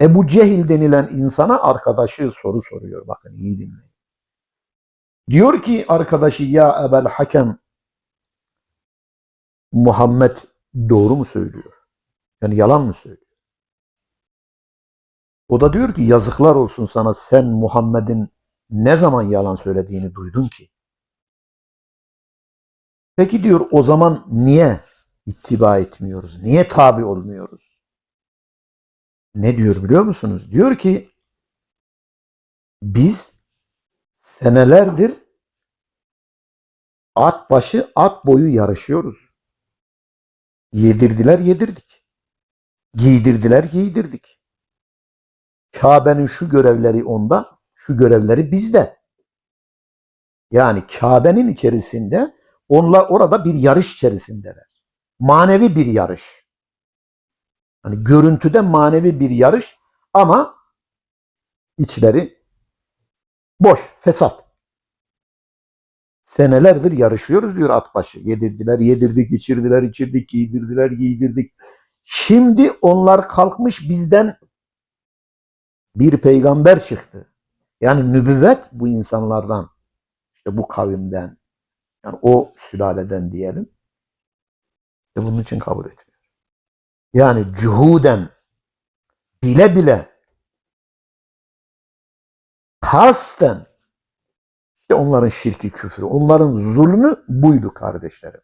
Ebu Cehil denilen insana arkadaşı soru soruyor. Bakın iyi dinleyin. Diyor ki arkadaşı ya Ebel Hakem Muhammed doğru mu söylüyor? Yani yalan mı söylüyor? O da diyor ki yazıklar olsun sana sen Muhammed'in ne zaman yalan söylediğini duydun ki? Peki diyor o zaman niye ittiba etmiyoruz? Niye tabi olmuyoruz? Ne diyor biliyor musunuz? Diyor ki biz senelerdir at başı at boyu yarışıyoruz. Yedirdiler yedirdik. Giydirdiler giydirdik. Kabe'nin şu görevleri onda, şu görevleri bizde. Yani Kabe'nin içerisinde onlar orada bir yarış içerisindeler. Manevi bir yarış. Hani görüntüde manevi bir yarış ama içleri boş, fesat. Senelerdir yarışıyoruz diyor Atbaşı. Yedirdiler, yedirdik, içirdiler, içirdik, giydirdiler, giydirdik. Şimdi onlar kalkmış bizden bir peygamber çıktı. Yani nübüvvet bu insanlardan, işte bu kavimden, yani o sülaleden diyelim. İşte bunun için kabul etmiyor. Yani cuhuden, bile bile, kasten, işte onların şirki küfrü, onların zulmü buydu kardeşlerim.